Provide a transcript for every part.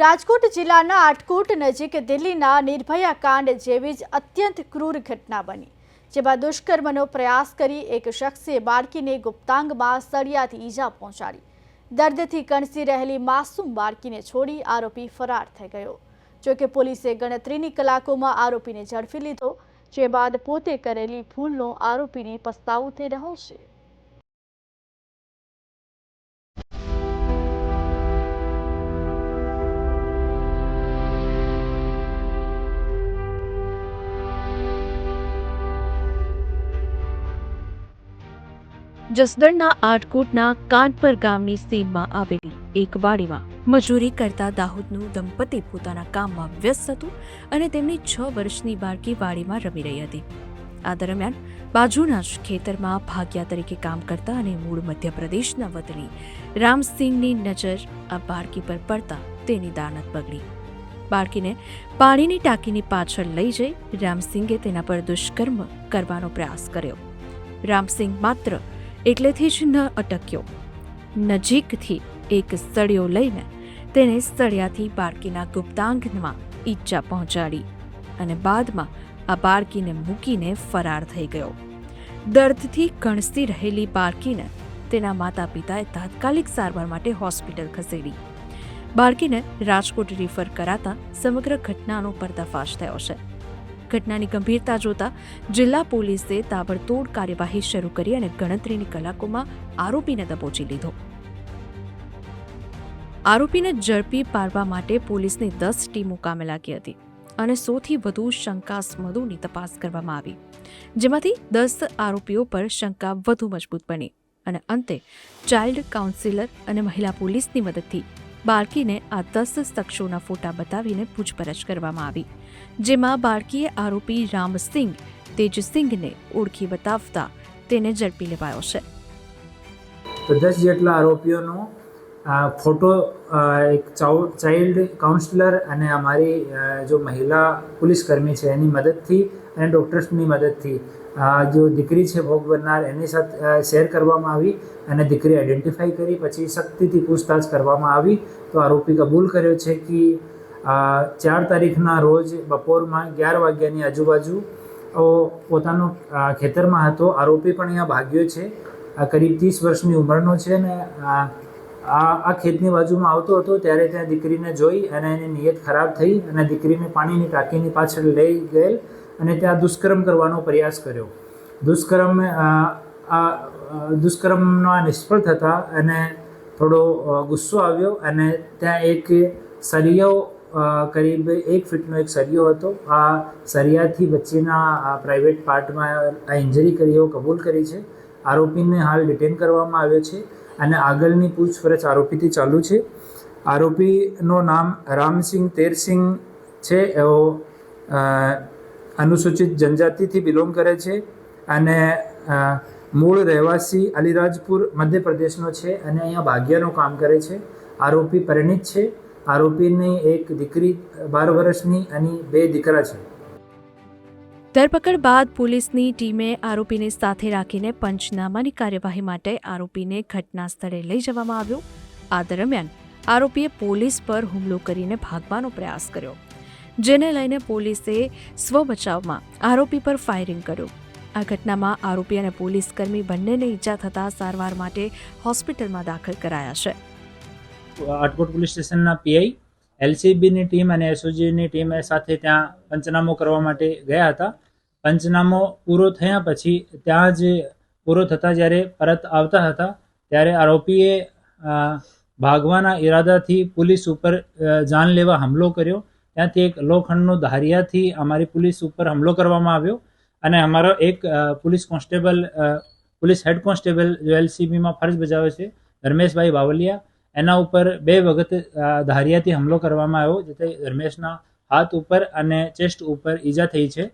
રાજકોટ જિલ્લાના આટકોટ નજીક દિલ્હીના નિર્ભયા કાંડ જેવી જ અત્યંત ક્રૂર ઘટના બની, જેમાં દુષ્કર્મનો પ્રયાસ કરી એક શખ્સે બાળકીને ગુપ્તાંગમાં સળિયાથી ઈજા પહોંચાડી. દર્દથી કણસી રહેલી માસૂમ બાળકીને છોડી આરોપી ફરાર થઈ ગયો. જોકે પોલીસે ગણતરીની કલાકોમાં આરોપીને ઝડપી લીધો, જે બાદ પોતે કરેલી ભૂલનો આરોપીને પસ્તાવો થઈ રહ્યો છે. જસદણના આટકોટના કાનપર ગામની સીમમાં આવેલી એક વાડીમાં મજૂરી કરતા દાહોદનું દંપતી પોતાના કામમાં વ્યસ્ત હતું અને તેમની છ વર્ષની બાળકી વાડીમાં રમી રહી હતી. આ દરમિયાન બાજુના જ ખેતરમાં ભાગ્યા તરીકે કામ કરતા અને મૂળ મધ્યપ્રદેશના વતની રામસિંહની નજર આ બાળકી પર પડતા તેની દાનત બગડી. બાળકીને પાણીની ટાંકીની પાછળ લઈ જઈ રામસિંગે તેના પર દુષ્કર્મ કરવાનો પ્રયાસ કર્યો. રામસિંહ માત્ર એટલેથી જ ન અટક્યો. નજીકથી એક સળિયો લઈને તેને સળિયાથી બાળકીના ગુપ્તાંગમાં ઈચ્છા પહોંચાડી અને બાદમાં આ બાળકીને મૂકીને ફરાર થઈ ગયો. દર્દથી કણસતી રહેલી બાળકીને તેના માતા પિતાએ તાત્કાલિક સારવાર માટે હોસ્પિટલ ખસેડી. બાળકીને રાજકોટ રિફર કરાતા સમગ્ર ઘટનાનો પર્દાફાશ થયો છે. ઘટનાની ગંભીરતા જોતા જિલ્લા પોલીસે તાબડતોડ કાર્યવાહી શરૂ કરી અને ગણતરીની કલાકોમાં આરોપીને દબોચી લીધો. આરોપીને ઝડપી પાડવા માટે પોલીસની દસ ટીમો કામે લાગી હતી અને સોથી વધુ શંકાસ્મદોની તપાસ કરવામાં આવી, જેમાંથી દસ આરોપીઓ પર શંકા વધુ મજબૂત બની અને અંતે ચાઇલ્ડ કાઉન્સિલર અને મહિલા પોલીસની મદદથી બાળકીને આ દસ શખ્સોના ફોટા બતાવીને પૂછપરછ કરવામાં આવી, જેમાં બાળકીએ આરોપી રામસિંહ તેજસિંહને ઓળખી બતાવતા તેને ઝડપી લેવાયો છે. તો દસ જેટલા આરોપીઓનો ફોટો એક ચાઇલ્ડ કાઉન્સલર અને અમારી જો મહિલા પોલીસકર્મી છે એની મદદથી અને ડૉક્ટર્સની મદદથી જો દીકરી છે ભોગ બનનાર, એની સાથે શેર કરવામાં આવી અને દીકરી આઈડેન્ટિફાઈ કરી, પછી શક્તિથી પૂછતાછ કરવામાં આવી. તો આરોપી કબૂલ કર્યો છે કે ચાર તારીખના રોજ બપોરમાં અગિયાર વાગ્યાની આજુબાજુ પોતાનો ખેતરમાં હતો. આરોપી પણ અહીંયા ભાગ્યો છે. કરીબ ત્રીસ વર્ષની ઉંમરનો છે ને આ આ આ ખેતની બાજુમાં આવતો હતો ત્યારે ત્યાં દીકરીને જોઈ અને એની નિયત ખરાબ થઈ અને દીકરીને પાણીની ટાંકીની પાછળ લઈ ગયેલ. અને ત્યાં દુષ્કર્મ કરવાનો પ્રયાસ કર્યો. દુષ્કર્મ આ દુષ્કર્મમાં નિષ્ફળ થતા અને થોડો ગુસ્સો આવ્યો અને ત્યાં એક સરિયો કરીબ એક ફીટનો એક સરિયો હતો. આ સરિયાથી બચ્ચીના પ્રાઇવેટ પાર્ટમાં આ ઇન્જરી એવો કબૂલ કરી છે. આરોપીને હાલ ડિટેન કરવામાં આવ્યો છે અને આગળની પૂછપરછ આરોપીથી ચાલુ છે. આરોપીનું નામ રામસિંહ તેરસિંહ છે. એવો અનુસૂચિત જનજાતિથી બિલોંગ કરે છે અને મૂળ રહેવાસી અલીરાજપુર મધ્યપ્રદેશનો છે અને અહીંયા ભાગ્યનું કામ કરે છે. આરોપી પરિણીત છે. આરોપીની એક દીકરી બાર વર્ષની અને બે દીકરા છે. ધરપકડ બાદ પોલીસની ટીમે આરોપીને સાથે રાખીને પંચનામાની કાર્યવાહી માટે આરોપીને ઘટના સ્થળે લઈ જવામાં આવ્યો. આ દરમિયાન આરોપીએ પોલીસ પર હુમલો કરીને ભાગવાનો પ્રયાસ કર્યો. જેને લઈને પોલીસે સ્વબચાવમાં આરોપી પર ફાયરિંગ કર્યું. આ ઘટનામાં આરોપી અને પોલીસકર્મી બંનેને ઈજા થતા સારવાર માટે હોસ્પિટલમાં દાખલ કરાયા છે. આટકોટ પોલીસ સ્ટેશનના પીઆઈ, એલસીબીની ટીમ અને એસઓજીની ટીમ સાથે ત્યાં પંચનામો કરવા માટે ગયા હતા. પંચનામો પૂરો થયા પછી ત્યાં જ પૂરો થતાં જ્યારે પરત આવતા હતા, ત્યારે આરોપીએ ભાગવાના ઈરાદાથી પોલીસ ઉપર જાનલેવા હુમલો કર્યો. ત્યાંથી એક લોખંડનો ધારિયાથી અમારી પોલીસ ઉપર હુમલો કરવામાં આવ્યો અને અમારો એક police constable police head constable જો એલસીબીમાં ફરજ બજાવે છે, ધર્મેશભાઈ બાવલિયા, એના ઉપર બે વખત ધારિયાથી હુમલો કરવામાં આવ્યો, જેથી ધર્મેશના હાથ ઉપર અને ચેસ્ટ ઉપર ઈજા થઈ છે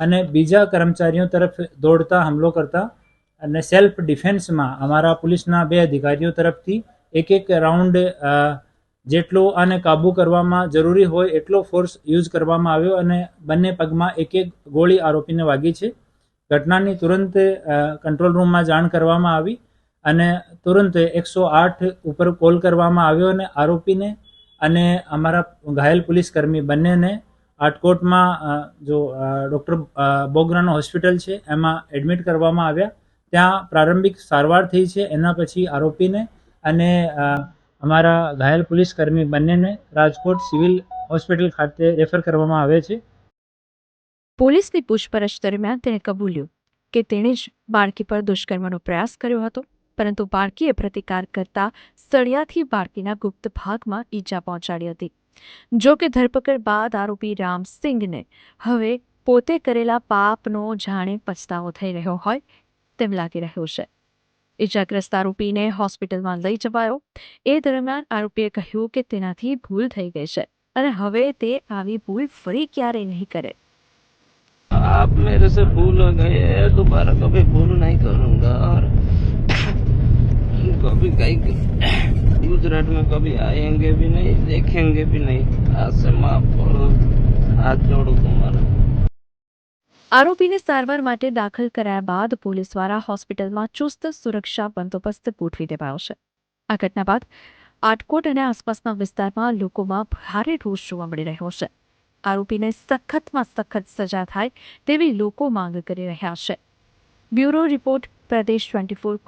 અને બીજા કર્મચારીઓ તરફ દોડતા હુમલો કરતા અને સેલ્ફ ડિફેન્સમાં અમારા પોલીસના બે અધિકારીઓ તરફથી એક એક રાઉન્ડ જેટલો આને કાબૂ કરવામાં જરૂરી હોય એટલો ફોર્સ યુઝ કરવામાં આવ્યો અને બંને પગમાં એક એક ગોળી આરોપીને વાગી છે. ઘટનાની તુરંત કંટ્રોલ રૂમમાં જાણ કરવામાં આવી અને તુરંત એકસો આઠ ઉપર કોલ કરવામાં આવ્યો અને આરોપીને અને અમારા ઘાયલ પોલીસ કર્મી બંનેને આટકોટમાં જો ડૉક્ટર બોગરાનો હોસ્પિટલ છે, એમાં એડમિટ કરવામાં આવ્યા. ત્યાં પ્રારંભિક સારવાર થઈ છે, એના પછી આરોપીને અને અમારા ઘાયલ પોલીસકર્મી બંનેને રાજકોટ સિવિલ હોસ્પિટલ ખાતે રેફર કરવામાં આવે છે. પોલીસની પૂછપરછ દરમિયાન તેણે કબૂલ્યું કે તેણે જ બાળકી પર દુષ્કર્મનો પ્રયાસ કર્યો હતો, પરંતુ બાળકીએ પ્રતિકાર કરતા સળિયાથી બાળકીના ગુપ્ત ભાગમાં ઈજા પહોંચાડી હતી. જો કે ધરપકડ બાદ આરોપી રામસિંગને હવે પોતે કરેલા પાપનો જાણે પછતાવો થઈ રહ્યો હોય તેમ લાગી રહ્યું છે. ઈજાગ્રસ્ત આરોપીને હોસ્પિટલમાં લઈ જવાયો એ દરમિયાન આરોપીએ કહ્યું કે તેનાથી ભૂલ થઈ ગઈ છે અને હવે તે આવી ભૂલ ફરી ક્યારેય નહીં કરે आप मेरे से भूल हो गए हैं दोबारा कभी भूल नहीं करूंगा और कभी कहीं गुजरात में कभी आएंगे भी नहीं देखेंगे भी नहीं आज से माफ कर दो हाथ जोड़ो तुम्हारा આરોપીને સારવાર માટે દાખલ કરાયા બાદ પોલીસ દ્વારા હોસ્પિટલમાં ચુસ્ત સુરક્ષા બંદોબસ્ત ગોઠવી દેવાયો છે. આ ઘટના બાદ આટકોટ અને આસપાસના વિસ્તારમાં લોકોમાં ભારે રોષ જોવા મળી રહ્યો છે. આરોપીને સખતમાં સખત સજા થાય તેવી લોકો માંગ કરી રહ્યા છે. બ્યુરો રિપોર્ટ, પ્રદેશ ટ્વેન્ટી ફોર